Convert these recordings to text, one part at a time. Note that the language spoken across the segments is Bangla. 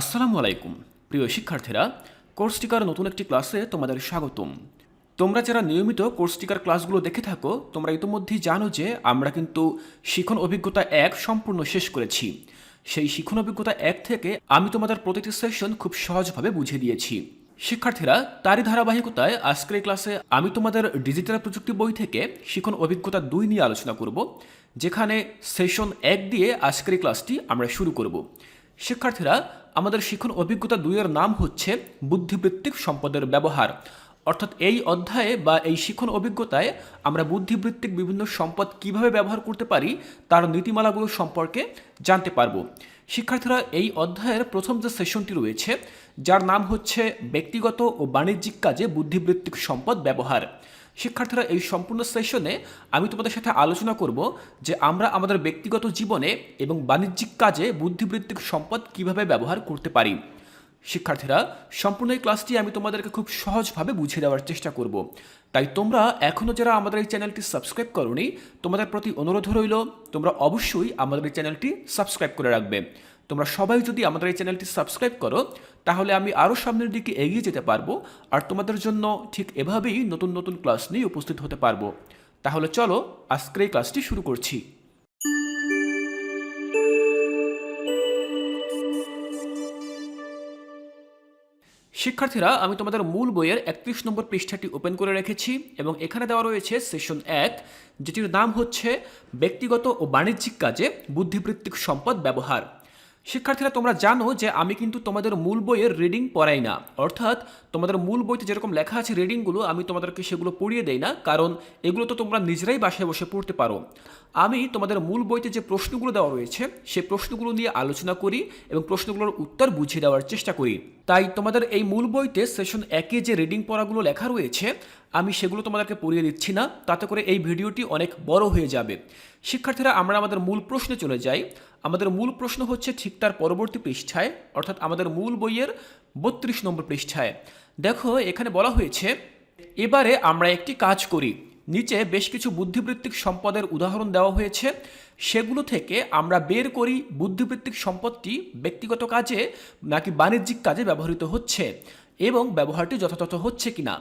আসসালামু আলাইকুম। প্রিয় শিক্ষার্থীরা, কোর্স টিকার নতুন একটি ক্লাসে তোমাদের স্বাগতম। তোমরা যারা নিয়মিত কোর্স টিকার ক্লাসগুলো দেখে থাকো, তোমরা ইতিমধ্যেই জানো যে আমরা কিন্তু শিখন অভিজ্ঞতা এক সম্পূর্ণ শেষ করেছি। সেই শিখন অভিজ্ঞতা এক থেকে আমি তোমাদের প্রতিটি সেশন খুব সহজভাবে বুঝিয়ে দিয়েছি। শিক্ষার্থীরা, তারই ধারাবাহিকতায় আজকের ক্লাসে আমি তোমাদের ডিজিটাল প্রযুক্তি বই থেকে শিখন অভিজ্ঞতা দুই নিয়ে আলোচনা করব, যেখানে সেশন এক দিয়ে আজকের ক্লাসটি আমরা শুরু করব। শিক্ষার্থীরা আমাদের শিখন অভিজ্ঞতা দুইয়ের নাম হচ্ছে বুদ্ধিবৃত্তিক সম্পদের ব্যবহার। অর্থাৎ এই অধ্যায়ে বা এই শিখন অভিজ্ঞতায় আমরা বুদ্ধিবৃত্তিক বিভিন্ন সম্পদ কীভাবে ব্যবহার করতে পারি, তার নীতিমালাগুলো সম্পর্কে জানতে পারব। শিক্ষার্থীরা, এই অধ্যায়ের প্রথম যে সেশনটি রয়েছে, যার নাম হচ্ছে ব্যক্তিগত ও বাণিজ্যিক কাজে বুদ্ধিবৃত্তিক সম্পদ ব্যবহার। শিক্ষার্থীরা এই সম্পূর্ণ সেশনে আমি তোমাদের সাথে আলোচনা করব যে আমরা আমাদের ব্যক্তিগত জীবনে এবং বাণিজ্যিক কাজে বুদ্ধিবৃত্তিক সম্পদ কীভাবে ব্যবহার করতে পারি। শিক্ষার্থীরা, সম্পূর্ণ এই ক্লাসটি আমি তোমাদেরকে খুব সহজভাবে বুঝিয়ে দেওয়ার চেষ্টা করব। তাই তোমরা এখনও যারা আমাদের এই চ্যানেলটি সাবস্ক্রাইব করনি, তোমাদের প্রতি অনুরোধ রইল, তোমরা অবশ্যই আমাদের এই চ্যানেলটি সাবস্ক্রাইব করে রাখবে। তোমরা সবাই যদি আমাদের এই চ্যানেলটি সাবস্ক্রাইব করো, তাহলে আমি আরও সামনের দিকে এগিয়ে যেতে পারব আর তোমাদের জন্য ঠিক এভাবেই নতুন নতুন ক্লাস নিয়ে উপস্থিত হতে পারব। তাহলে চলো, আজকের এই ক্লাসটি শুরু করছি। শিক্ষার্থীরা, আমি তোমাদের মূল বইয়ের একত্রিশ নম্বর পৃষ্ঠাটি ওপেন করে রেখেছি এবং এখানে দেওয়া রয়েছে সেশন এক, যেটির নাম হচ্ছে ব্যক্তিগত ও বাণিজ্যিক কাজে বুদ্ধিবৃত্তিক সম্পদ ব্যবহার। শিক্ষার্থীরা, তোমরা জানো যে আমি কিন্তু তোমাদের মূল বইয়ের রিডিং পড়াই না। অর্থাৎ তোমাদের মূল বইতে যেরকম লেখা আছে রিডিংগুলো আমি তোমাদেরকে সেগুলো পড়িয়ে দেই না, কারণ এগুলো তো তোমরা নিজেরাই বাসায় বসে পড়তে পারো। আমি তোমাদের মূল বইতে যে প্রশ্নগুলো দেওয়া রয়েছে সেই প্রশ্নগুলো নিয়ে আলোচনা করি এবং প্রশ্নগুলোর উত্তর বুঝিয়ে দেওয়ার চেষ্টা করি। তাই তোমাদের এই মূল বইতে সেশন একে যে রিডিং পড়াগুলো লেখা রয়েছে, আমি সেগুলো তোমাদেরকে পড়িয়ে দিচ্ছি না, তাতে করে এই ভিডিওটি অনেক বড় হয়ে যাবে। শিক্ষার্থীরা, আমরা আমাদের মূল প্রশ্নে চলে যাই। আমাদের মূল প্রশ্ন হচ্ছে ঠিক তার পরবর্তী পৃষ্ঠায়, অর্থাৎ আমাদের মূল বইয়ের বত্রিশ নম্বর পৃষ্ঠায়। দেখো, এখানে বলা হয়েছে, এবারে আমরা একটি কাজ করি। নিচে বেশ কিছু বুদ্ধিবৃত্তিক সম্পদের উদাহরণ দেওয়া হয়েছে। সেগুলো থেকে আমরা বের করি বুদ্ধিবৃত্তিক সম্পদটি ব্যক্তিগত কাজে নাকি বাণিজ্যিক কাজে ব্যবহৃত হচ্ছে এবং ব্যবহারটি যথাযথ হচ্ছে কিনা।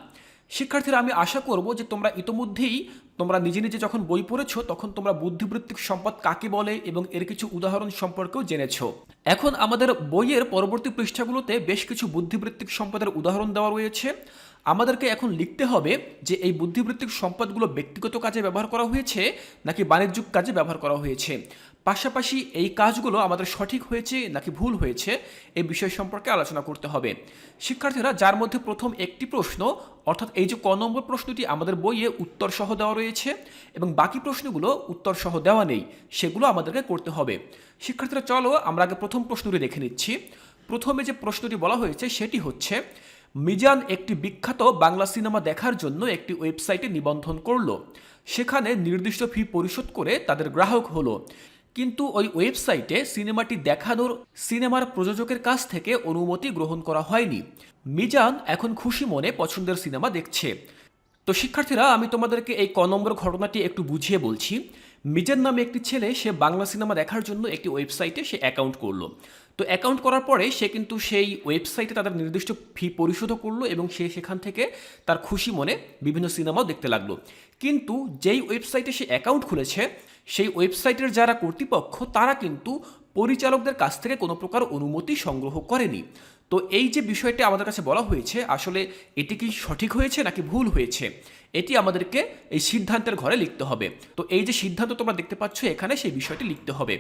শিক্ষার্থীরা, আমি আশা করব যে তোমরা ইতোমধ্যেই তোমরা নিজে নিজে যখন বই পড়েছ, তখন তোমরা বুদ্ধিবৃত্তিক সম্পদ কাকে বলে এবং এর কিছু উদাহরণ সম্পর্কেও জেনেছ। এখন আমাদের বইয়ের পরবর্তী পৃষ্ঠাগুলোতে বেশ কিছু বুদ্ধিবৃত্তিক সম্পদের উদাহরণ দেওয়া রয়েছে। আমাদেরকে এখন লিখতে হবে যে এই বুদ্ধিবৃত্তিক সম্পদগুলো ব্যক্তিগত কাজে ব্যবহার করা হয়েছে নাকি বাণিজ্যিক কাজে ব্যবহার করা হয়েছে? পাশাপাশি এই কাজগুলো আমাদের সঠিক হয়েছে নাকি ভুল হয়েছে এই বিষয় সম্পর্কে আলোচনা করতে হবে। শিক্ষার্থীরা, যার মধ্যে প্রথম একটি প্রশ্ন, অর্থাৎ এই যে ক নম্বর প্রশ্নটি আমাদের বইয়ে উত্তর সহ দেওয়া রয়েছে এবং বাকি প্রশ্নগুলো উত্তর সহ দেওয়া নেই, সেগুলো আমাদেরকে করতে হবে। শিক্ষার্থীরা, চলো আমরা আগে প্রথম প্রশ্নটি দেখে নিচ্ছি। প্রথমে যে প্রশ্নটি বলা হয়েছে সেটি হচ্ছে মিজান একটি বিখ্যাত বাংলা সিনেমা দেখার জন্য একটি ওয়েবসাইটে নিবন্ধন করল। সেখানে নির্দিষ্ট ফি পরিশোধ করে তাদের গ্রাহক হলো। কিন্তু ওই ওয়েবসাইটে সিনেমাটি দেখানোর সিনেমার প্রযোজকের কাছ থেকে অনুমতি গ্রহণ করা হয়নি। মিজান এখন খুশি মনে পছন্দের সিনেমা দেখছে। তো শিক্ষার্থীরা, আমি তোমাদেরকে এই ক নম্বর ঘটনাটি একটু বুঝিয়ে বলছি। মিজান নামে একটি ছেলে, সে বাংলা সিনেমা দেখার জন্য একটি ওয়েবসাইটে সে অ্যাকাউন্ট করল। তো অ্যাকাউন্ট করার পরে সে কিন্তু সেই ওয়েবসাইটে তাদের নির্দিষ্ট ফি পরিশোধও করল এবং সে সেখান থেকে তার খুশি মনে বিভিন্ন সিনেমাও দেখতে লাগল। কিন্তু যেই ওয়েবসাইটে সে অ্যাকাউন্ট খুলেছে, সেই ওয়েবসাইটের যারা কর্তৃপক্ষ, তারা কিন্তু পরিচালকদের কাছ থেকে কোনো প্রকার অনুমতি সংগ্রহ করেনি। তো এই যে বিষয়টি আমাদের কাছে বলা হয়েছে, আসলে এটি কি সঠিক হয়েছে নাকি ভুল হয়েছে, এটি আমাদেরকে এই সিদ্ধান্তের ঘরে লিখতে হবে। তো এই যে সিদ্ধান্ত তোমরা দেখতে পাচ্ছ, এখানে সেই বিষয়টি লিখতে হবে।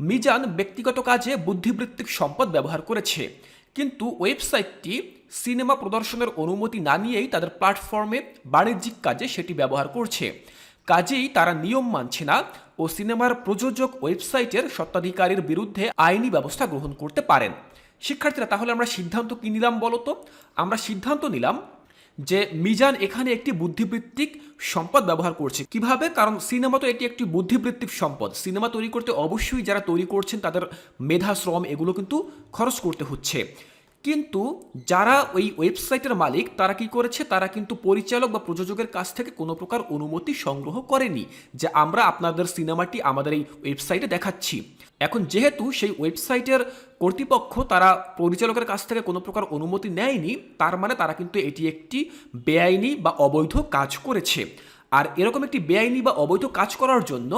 মিজান ব্যক্তিগত কাজে বুদ্ধিবৃত্তিক সম্পদ ব্যবহার করেছে। কিন্তু ওয়েবসাইটটি সিনেমা প্রদর্শনের অনুমতি না নিয়েই তাদের প্ল্যাটফর্মে বাণিজ্যিক কাজে সেটি ব্যবহার করছে। কাজেই তারা নিয়ম মানছে না ও সিনেমার প্রযোজক ওয়েবসাইটের স্বত্বাধিকারীর বিরুদ্ধে আইনি ব্যবস্থা গ্রহণ করতে পারেন। শিক্ষার্থীরা, তাহলে আমরা সিদ্ধান্ত কী নিলাম বলো তো? আমরা সিদ্ধান্ত নিলাম যে মিজান এখানে একটি বুদ্ধিবৃত্তিক সম্পদ ব্যবহার করছে। কীভাবে? কারণ সিনেমা তো এটি একটি বুদ্ধিবৃত্তিক সম্পদ। সিনেমা তৈরি করতে অবশ্যই যারা তৈরি করছেন, তাদের মেধা, শ্রম এগুলো কিন্তু খরচ করতে হচ্ছে। কিন্তু যারা ওই ওয়েবসাইটের মালিক, তারা কি করেছে? তারা কিন্তু পরিচালক বা প্রযোজকের কাছ থেকে কোনো প্রকার অনুমতি সংগ্রহ করেনি যে আমরা আপনাদের সিনেমাটি আমাদের এই ওয়েবসাইটে দেখাচ্ছি। এখন যেহেতু সেই ওয়েবসাইটের কর্তৃপক্ষ তারা পরিচালকের কাছ থেকে কোনো প্রকার অনুমতি নেয়নি, তার মানে তারা কিন্তু এটি একটি বেআইনি বা অবৈধ কাজ করেছে। আর এরকম একটি বেআইনি বা অবৈধ কাজ করার জন্য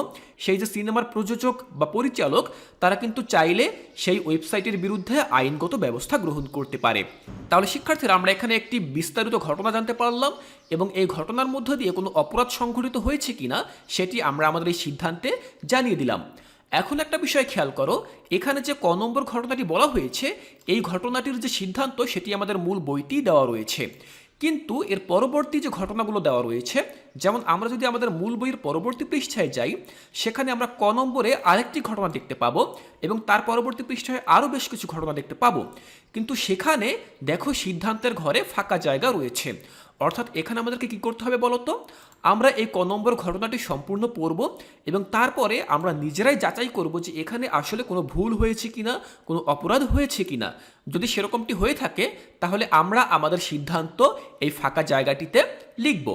সেই যে সিনেমার প্রযোজক বা পরিচালক, তারা কিন্তু চাইলে সেই ওয়েবসাইটের বিরুদ্ধে আইনগত ব্যবস্থা গ্রহণ করতে পারে। তাহলে শিক্ষার্থীরা, আমরা এখানে একটি বিস্তারিত ঘটনা জানতে পারলাম এবং এই ঘটনার মধ্য দিয়ে কোনো অপরাধ সংঘটিত হয়েছে কিনা, সেটি আমরা আমাদের এই সিদ্ধান্তে জানিয়ে দিলাম। এখন একটা বিষয় খেয়াল করো, এখানে যে ক নম্বর ঘটনাটি বলা হয়েছে, এই ঘটনাটির যে সিদ্ধান্ত সেটি আমাদের মূল বইটি দেওয়া রয়েছে। কিন্তু এর পরবর্তী যে ঘটনাগুলো দেওয়া রয়েছে যেমন আমরা যদি আমাদের মূল বইয়ের পরবর্তী পৃষ্ঠায় যাই, সেখানে আমরা ক নম্বরে আরেকটি ঘটনা দেখতে পাবো এবং তার পরবর্তী পৃষ্ঠায় আরও বেশ কিছু ঘটনা দেখতে পাবো। কিন্তু সেখানে দেখো সিদ্ধান্তের ঘরে ফাঁকা জায়গা রয়েছে। অর্থাৎ এখানে আমাদেরকে কি করতে হবে বলতো? আমরা এই ক নম্বর ঘটনাটি সম্পূর্ণ পড়ব এবং তারপরে আমরা নিজেরাই যাচাই করব যে এখানে আসলে কোনো ভুল হয়েছে কি না কোনো অপরাধ হয়েছে কিনা। যদি সেরকমটি হয়ে থাকে, তাহলে আমরা আমাদের সিদ্ধান্ত এই ফাঁকা জায়গাটিতে লিখব।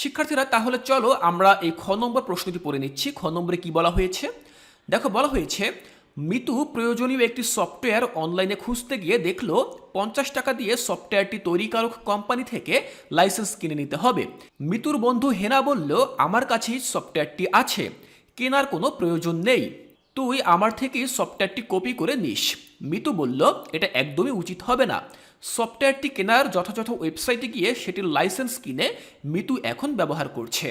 শিক্ষার্থীরা, তাহলে চলো আমরা এই খ নম্বর প্রশ্নটি পড়ে নিচ্ছি। খ নম্বরে কি বলা হয়েছে? দেখো, বলা হয়েছে, মিতু প্রয়োজনীয় একটি সফটওয়্যার অনলাইনে খুঁজতে গিয়ে দেখল পঞ্চাশ টাকা দিয়ে সফটওয়্যারটি তৈরিকারক কোম্পানি থেকে লাইসেন্স কিনে নিতে হবে। মিতুর বন্ধু হেনা বলল, আমার কাছেই সফটওয়্যারটি আছে, কেনার কোনো প্রয়োজন নেই। তুই আমার থেকে সফটওয়্যারটি কপি করে নিস। মিতু বলল, এটা একদমই উচিত হবে না। সফটওয়্যারটি কেনার যথাযথ ওয়েবসাইটে গিয়ে সেটির লাইসেন্স কিনে মিতু এখন ব্যবহার করছে।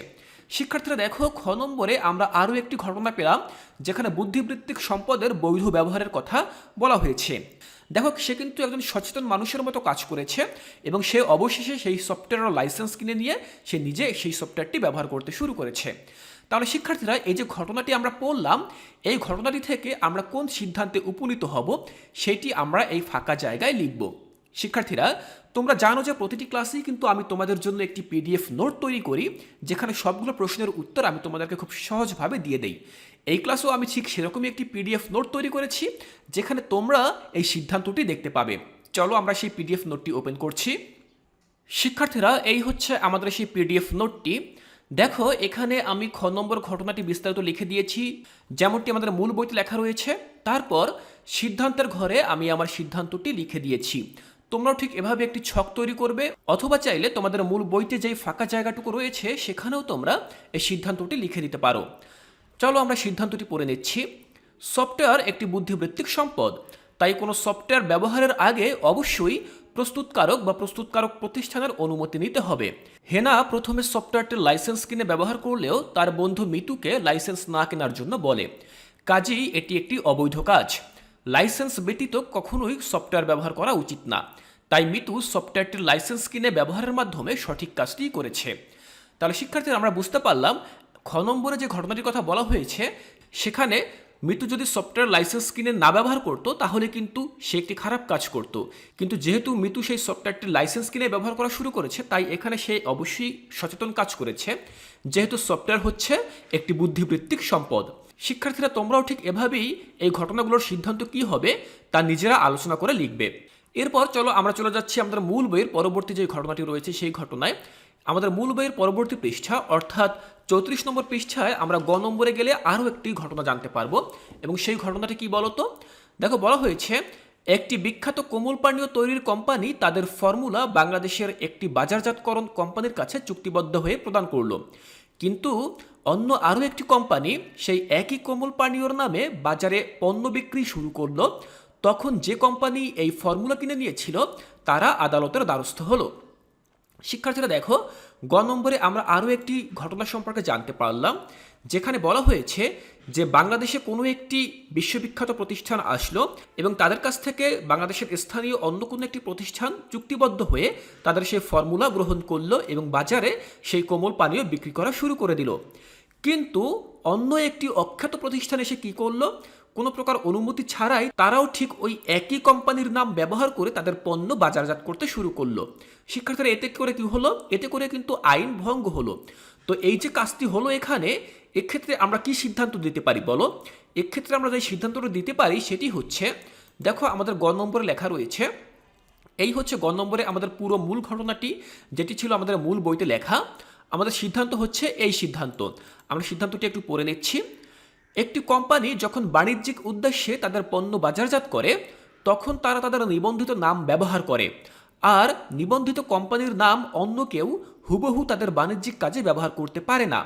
শিক্ষার্থীরা দেখো, খ নম্বরে আমরা আরও একটি ঘটনা পেলাম, যেখানে বুদ্ধিবৃত্তিক সম্পদের বৈধ ব্যবহারের কথা বলা হয়েছে। দেখো, সে কিন্তু একজন সচেতন মানুষের মতো কাজ করেছে এবং সে অবশেষে সেই সফটওয়্যারের লাইসেন্স কিনে নিয়ে সে নিজে সেই সফটওয়্যারটি ব্যবহার করতে শুরু করেছে। তাহলে শিক্ষার্থীরা, এই যে ঘটনাটি আমরা পড়লাম, এই ঘটনাটি থেকে আমরা কোন সিদ্ধান্তে উপনীত হব, সেটি আমরা এই ফাঁকা জায়গায় লিখব। শিক্ষার্থীরা, তোমরা জানো যে প্রতিটি ক্লাসেই কিন্তু আমি তোমাদের জন্য একটি পিডিএফ নোট তৈরি করি, যেখানে সবগুলো প্রশ্নের উত্তর আমি তোমাদেরকে খুব সহজভাবে দিয়ে দেই। এই ক্লাসেও আমি ঠিক সেরকমই একটি পিডিএফ নোট তৈরি করেছি, যেখানে তোমরা এই সিদ্ধান্তটি দেখতে পাবে। চলো আমরা সেই পিডিএফ নোটটি ওপেন করছি। শিক্ষার্থীরা, এই হচ্ছে আমাদের সেই পিডিএফ নোটটি। দেখো, এখানে আমি খ নম্বর ঘটনাটি বিস্তারিত লিখে দিয়েছি, যেমনটি আমাদের মূল বইতে লেখা রয়েছে। তারপর সিদ্ধান্তের ঘরে আমি আমার সিদ্ধান্তটি লিখে দিয়েছি। তোমরাও ঠিক এভাবে একটি ছক তৈরি করবে, অথবা চাইলে তোমাদের মূল বইতে যেই ফাঁকা জায়গাটুকু রয়েছে, সেখানেও তোমরা এই সিদ্ধান্তটি লিখে দিতে পারো। চলো আমরা সিদ্ধান্তটি পড়ে নিচ্ছি। সফটওয়্যার একটি বুদ্ধিবৃত্তিক সম্পদ, তাই কোনো সফটওয়্যার ব্যবহারের আগে অবশ্যই প্রস্তুতকারক বা প্রস্তুতকারক প্রতিষ্ঠানের অনুমতি নিতে হবে। হেনা প্রথমে সফটওয়্যারটির লাইসেন্স কিনে ব্যবহার করলেও তার বন্ধু মিতুকে লাইসেন্স না কেনার জন্য বলে। কাজেই এটি একটি অবৈধ কাজ। লাইসেন্স ব্যতীত কখনোই সফটওয়্যার ব্যবহার করা উচিত না। তাই মিতু সফটওয়্যারটির লাইসেন্স কিনে ব্যবহারের মাধ্যমে সঠিক কাজটি করেছে। তাহলে শিক্ষার্থীরা আমরা বুঝতে পারলাম, খ নম্বরে যে ঘটনাটির কথা বলা হয়েছে, সেখানে মিতু যদি সফটওয়্যার লাইসেন্স কিনে না ব্যবহার করতো, তাহলে কিন্তু সে একটি খারাপ কাজ করত। কিন্তু যেহেতু মিতু সেই সফটওয়্যারটির লাইসেন্স কিনে ব্যবহার করা শুরু করেছে, তাই এখানে সে অবশ্যই সচেতন কাজ করেছে। যেহেতু সফটওয়্যার হচ্ছে একটি বুদ্ধিবৃত্তিক সম্পদ। শিক্ষার্থীরা তোমরাও ঠিক এভাবেই এই ঘটনাগুলোর সিদ্ধান্ত কি হবে, তা নিজেরা আলোচনা করে লিখবে। এরপর চলো আমরা চলে যাচ্ছি আমাদের মূল বইয়ের পরবর্তী যে ঘটনাটি রয়েছে সেই ঘটনায়। আমাদের মূল বইয়ের পরবর্তী পৃষ্ঠা, অর্থাৎ চৌত্রিশ নম্বর পৃষ্ঠায় আমরা গ নম্বরে গেলে আরও একটি ঘটনা জানতে পারব। এবং সেই ঘটনাটি কি বলতো? দেখো, বলা হয়েছে, একটি বিখ্যাত কোমল পানীয় তৈরির কোম্পানি তাদের ফর্মুলা বাংলাদেশের একটি বাজারজাতকরণ কোম্পানির কাছে চুক্তিবদ্ধ হয়ে প্রদান করল। কিন্তু অন্য আরও একটি কোম্পানি সেই একই কোমল পানীয়র নামে বাজারে পণ্য বিক্রি শুরু করল। তখন যে কোম্পানি এই ফর্মুলা কিনে নিয়েছিল, তারা আদালতের দ্বারস্থ হলো। শিক্ষার্থীরা দেখো, গ নম্বরে আমরা আরও একটি ঘটনা সম্পর্কে জানতে পারলাম, যেখানে বলা হয়েছে যে বাংলাদেশে কোনো একটি বিশ্ববিখ্যাত প্রতিষ্ঠান আসলো এবং তাদের কাছ থেকে বাংলাদেশের স্থানীয় অন্য কোনো একটি প্রতিষ্ঠান চুক্তিবদ্ধ হয়ে তাদের সেই ফর্মুলা গ্রহণ করল এবং বাজারে সেই কোমল পানীয় বিক্রি করা শুরু করে দিল। কিন্তু অন্য একটি অখ্যাত প্রতিষ্ঠান এসে কী করল? কোনো প্রকার অনুমতি ছাড়াই তারাও ঠিক ওই একই কোম্পানির নাম ব্যবহার করে তাদের পণ্য বাজারজাত করতে শুরু করল। শিক্ষার্থীরা এতে করে কি হলো? এতে করে কিন্তু আইন ভঙ্গ হলো। তো এই যে কাজটি হলো এখানে, এক্ষেত্রে আমরা কি সিদ্ধান্ত দিতে পারি বলো? এক্ষেত্রে আমরা যে সিদ্ধান্তটা দিতে পারি সেটি হচ্ছে, দেখো আমাদের গ নম্বরে লেখা রয়েছে, এই হচ্ছে গ নম্বরে আমাদের পুরো মূল ঘটনাটি, যেটি ছিল আমাদের মূল বইতে লেখা। আমাদের সিদ্ধান্ত হচ্ছে এই সিদ্ধান্ত। আমরা সিদ্ধান্তটি একটু পড়ে নিচ্ছি। একটি কোম্পানি যখন বাণিজ্যিক উদ্দেশ্যে তাদের পণ্য বাজারজাত করে, তখন তারা তাদের নিবন্ধিত নাম ব্যবহার করে। আর নিবন্ধিত কোম্পানির নাম অন্য কেউ হুবহু তাদের বাণিজ্যিক কাজে ব্যবহার করতে পারে না।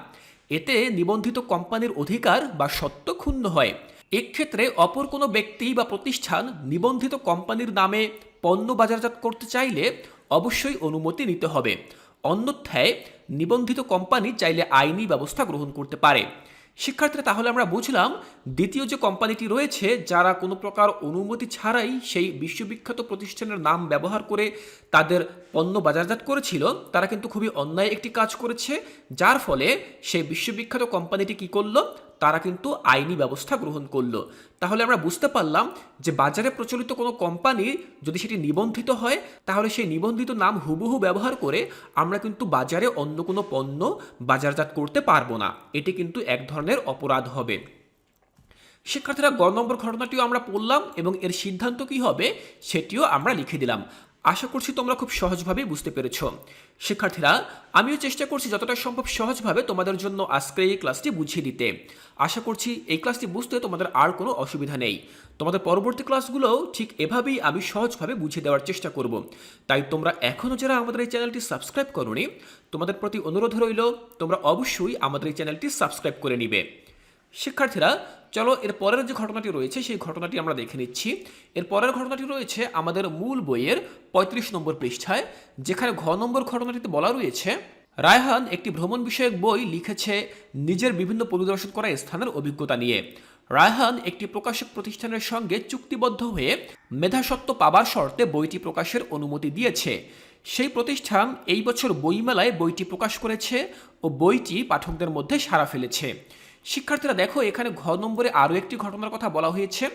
এতে নিবন্ধিত কোম্পানির অধিকার বা সত্ত্ব ক্ষুণ্ণ হয়। এক্ষেত্রে অপর কোনো ব্যক্তি বা প্রতিষ্ঠান নিবন্ধিত কোম্পানির নামে পণ্য বাজারজাত করতে চাইলে অবশ্যই অনুমতি নিতে হবে। অন্যথায়, নিবন্ধিত কোম্পানি চাইলে আইনি ব্যবস্থা গ্রহণ করতে পারে। শিক্ষার্থীরা, তাহলে আমরা বুঝলাম দ্বিতীয় যে কোম্পানিটি রয়েছে, যারা কোনো প্রকার অনুমতি ছাড়াই সেই বিশ্ববিখ্যাত প্রতিষ্ঠানের নাম ব্যবহার করে তাদের পণ্য বাজারজাত করেছিল, তারা কিন্তু খুবই অন্যায় একটি কাজ করেছে, যার ফলে সেই বিশ্ববিখ্যাত কোম্পানিটি কী করল? তারা কিন্তু আইনি ব্যবস্থা গ্রহণ করল। তাহলে আমরা বুঝতে পারলাম যে বাজারে প্রচলিত কোনো কোম্পানি যদি সেটি নিবন্ধিত হয়, তাহলে সেই নিবন্ধিত নাম হুবহু ব্যবহার করে আমরা কিন্তু বাজারে অন্য কোনো পণ্য বাজারজাত করতে পারব না। এটি কিন্তু এক ধরনের অপরাধ হবে। শিক্ষার্থীরা গ নম্বর ঘটনাটিও আমরা পড়লাম এবং এর সিদ্ধান্ত কি হবে, সেটিও আমরা লিখে দিলাম। আশা করছি তোমরা খুব সহজভাবেই বুঝতে পেরেছ। শিক্ষার্থীরা, আমিও চেষ্টা করছি যতটা সম্ভব সহজভাবে তোমাদের জন্য আজকে এই ক্লাসটি বুঝিয়ে দিতে। আশা করছি এই ক্লাসটি বুঝতে তোমাদের আর কোনো অসুবিধা নেই। তোমাদের পরবর্তী ক্লাসগুলোও ঠিক এভাবেই আমি সহজভাবে বুঝিয়ে দেওয়ার চেষ্টা করব। তাই তোমরা এখনও যারা আমাদের এই চ্যানেলটি সাবস্ক্রাইব করোনি, তোমাদের প্রতি অনুরোধ রইল, তোমরা অবশ্যই আমাদের এই চ্যানেলটি সাবস্ক্রাইব করে নিবে। শিক্ষার্থীরা চলো, এর পরের যে ঘটনাটি রয়েছে, সেই ঘটনাটি আমরা দেখে নিচ্ছি। এর পরের ঘটনাটি রয়েছে আমাদের মূল বইয়ের ৩৫ নম্বর পৃষ্ঠায়, যেখানে ঘ নম্বর ঘটনাটিতে বলা রয়েছে, রায়হান একটি ভ্রমণ বিষয়ক বই লিখেছে নিজের বিভিন্ন পরিদর্শন করা স্থানের অভিজ্ঞতা নিয়ে। রায়হান একটি প্রকাশক প্রতিষ্ঠানের সঙ্গে চুক্তিবদ্ধ হয়ে মেধাসত্ত্ব পাবার শর্তে বইটি প্রকাশের অনুমতি দিয়েছে। সেই প্রতিষ্ঠান এই বছর বইমেলায় বইটি প্রকাশ করেছে ও বইটি পাঠকদের মধ্যে সাড়া ফেলেছে। শিক্ষার্থীরা দেখো, এখানে ঘ নম্বরে আরও একটি ঘটনার কথা বলা হয়েছে।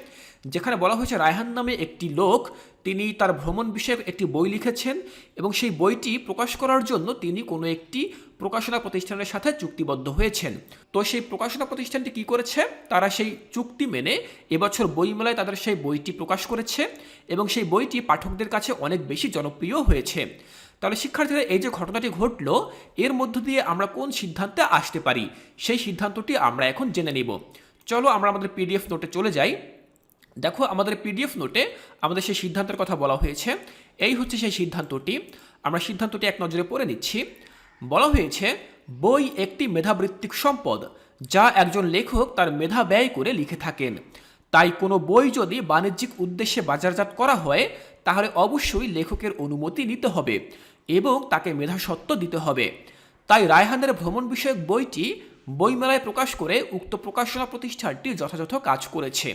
যেখানে বলা হয়েছে, রায়হান নামে একটি লোক, তিনি তার ভ্রমণ বিষয়ক একটি বই লিখেছেন এবং সেই বইটি প্রকাশ করার জন্য তিনি কোনো একটি প্রকাশনা প্রতিষ্ঠানের সাথে চুক্তিবদ্ধ হয়েছেন। তো সেই প্রকাশনা প্রতিষ্ঠানটি কি করেছে? তারা সেই চুক্তি মেনে এবছর বইমেলায় তাদের সেই বইটি প্রকাশ করেছে এবং সেই বইটি পাঠকদের কাছে অনেক বেশি জনপ্রিয় হয়েছে। তাহলে শিক্ষার্থীরা এই যে ঘটনাটি ঘটলো, এর মধ্য দিয়ে আমরা কোন সিদ্ধান্তে আসতে পারি? সেই সিদ্ধান্তটি আমরা এখন জেনে নিব। চলো আমরা আমাদের পিডিএফ নোটে চলে যাই। দেখো, আমাদের পিডিএফ নোটে আমাদের সেই সিদ্ধান্তের কথা বলা হয়েছে। এই হচ্ছে সেই সিদ্ধান্তটি। আমরা সিদ্ধান্তটি এক নজরে পড়ে নিচ্ছি। বলা হয়েছে, বই একটি মেধাবৃত্তিক সম্পদ, যা একজন লেখক তার মেধা ব্যয় করে লিখে থাকেন। তাই কোনো বই যদি বাণিজ্যিক উদ্দেশ্যে বাজারজাত করা হয়, তাহলে অবশ্যই লেখকের অনুমতি নিতে হবে। এবং তাকে মেধাসত্ত্ব দিতে হবে। তাই রায়হানের ভ্রমণ বিষয়ক বইটি বইমেলায় প্রকাশ করে উক্ত প্রকাশনা প্রতিষ্ঠানটি যথাযথ কাজ করেছে।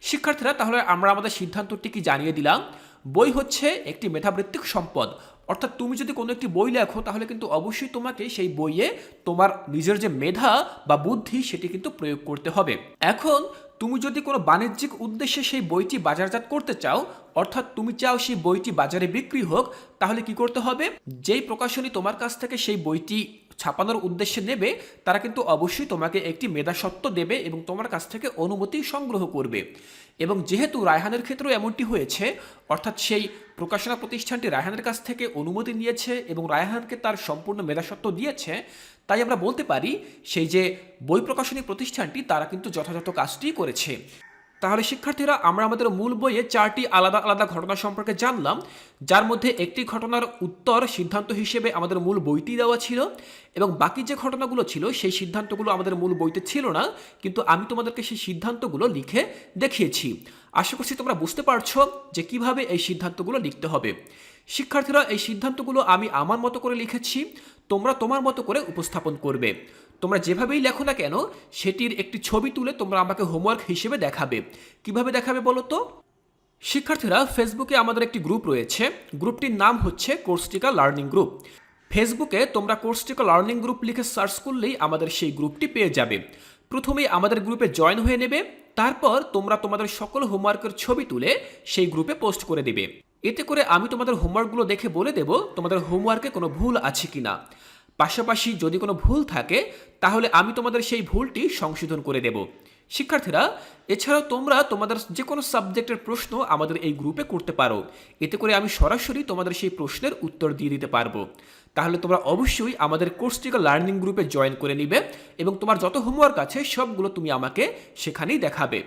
শিক্ষার্থীরা, তাহলে আমরা আমাদের সিদ্ধান্তটি কি জানিয়ে দিলাম? বই হচ্ছে একটি মেধাবৃত্তিক সম্পদ। অর্থাৎ তুমি যদি কোনো একটি বই লেখো, তাহলে কিন্তু অবশ্যই তোমাকে সেই বইয়ে তোমার নিজের যে মেধা বা বুদ্ধি, সেটি কিন্তু প্রয়োগ করতে হবে। এখন তুমি যদি কোনো বাণিজ্যিক উদ্দেশ্যে সেই বইটি বাজারজাত করতে চাও, অর্থাৎ তুমি চাও সেই বইটি বাজারে বিক্রি হোক, তাহলে কি করতে হবে? যেই প্রকাশনী তোমার কাছ থেকে সেই বইটি ছাপানোর উদ্দেশ্যে নেবে, তারা কিন্তু অবশ্যই তোমাকে একটি মেধাসত্ত্ব দেবে এবং তোমার কাছ থেকে অনুমতি সংগ্রহ করবে। এবং যেহেতু রায়হানের ক্ষেত্রেও এমনটি হয়েছে, অর্থাৎ সেই প্রকাশনা প্রতিষ্ঠানটি রায়হানের কাছ থেকে অনুমতি নিয়েছে এবং রায়হানকে তার সম্পূর্ণ মেধাসত্ত্ব দিয়েছে তাই আমরা বলতে পারি সেই যে বই প্রকাশনী প্রতিষ্ঠানটি তারা কিন্তু যথাযথ কাজটি করেছে। তাহলে শিক্ষার্থীরা, আমরা আমাদের মূল বইয়ে চারটি আলাদা আলাদা ঘটনা সম্পর্কে জানলাম। যার মধ্যে একটি ঘটনার উত্তর সিদ্ধান্ত হিসেবে আমাদের মূল বইটি দেওয়া ছিল এবং বাকি যে ঘটনাগুলো ছিল, সেই সিদ্ধান্তগুলো আমাদের মূল বইতে ছিল না, কিন্তু আমি তোমাদেরকে সেই সিদ্ধান্তগুলো লিখে দেখিয়েছি। আশা করছি তোমরা বুঝতে পারছ যে কীভাবে এই সিদ্ধান্তগুলো লিখতে হবে। শিক্ষার্থীরা, এই সিদ্ধান্তগুলো আমি আমার মতো করে লিখেছি, তোমরা তোমার মতো করে উপস্থাপন করবে। তোমরা যেভাবেই লেখো না কেন, সেটির একটি ছবি তুলে তোমরা আমাকে হোমওয়ার্ক হিসেবে দেখাবে। কীভাবে দেখাবে বলো তো? শিক্ষার্থীরা ফেসবুকে আমাদের একটি গ্রুপ রয়েছে। গ্রুপটির নাম হচ্ছে কোর্সটিকা লার্নিং গ্রুপ ফেসবুকে তোমরা কোর্সটিকা লার্নিং গ্রুপ লিখে সার্চ করলেই আমাদের সেই গ্রুপটি পেয়ে যাবে। প্রথমেই আমাদের গ্রুপে জয়েন হয়ে নেবে। তারপর তোমরা তোমাদের সকল হোমওয়ার্কের ছবি তুলে সেই গ্রুপে পোস্ট করে দেবে। এতে করে আমি তোমাদের হোমওয়ার্কগুলো দেখে বলে দেব তোমাদের হোমওয়ার্কে কোনো ভুল আছে কিনা। পাশাপাশি যদি কোনো ভুল থাকে, তাহলে আমি তোমাদের সেই ভুলটি সংশোধন করে দেব। শিক্ষার্থীরা, এছাড়াও তোমরা তোমাদের যে কোনো সাবজেক্টের প্রশ্ন আমাদের এই গ্রুপে করতে পারো। এতে করে আমি সরাসরি তোমাদের সেই প্রশ্নের উত্তর দিয়ে দিতে পারব। তাহলে তোমরা অবশ্যই আমাদের কোর্সটিকা লার্নিং গ্রুপে জয়েন করে নিবে এবং তোমার যত হোমওয়ার্ক আছে, সবগুলো তুমি আমাকে সেখানেই দেখাবে।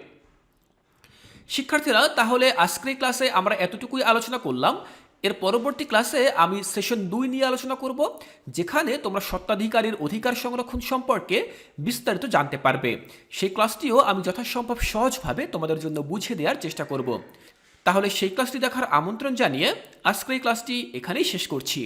শিক্ষার্থীরা, তাহলে আজকের ক্লাসে আমরা এতটুকুই আলোচনা করলাম। এর পরবর্তী ক্লাসে আমি সেশন দুই নিয়ে আলোচনা করব, যেখানে তোমরা সত্ত্বাধিকারীর অধিকার সংরক্ষণ সম্পর্কে বিস্তারিত জানতে পারবে। সেই ক্লাসটিও আমি যথাসম্ভব সহজভাবে তোমাদের জন্য বুঝে দেওয়ার চেষ্টা করব। তাহলে সেই ক্লাসটি দেখার আমন্ত্রণ জানিয়ে আজকের এই ক্লাসটি এখানেই শেষ করছি।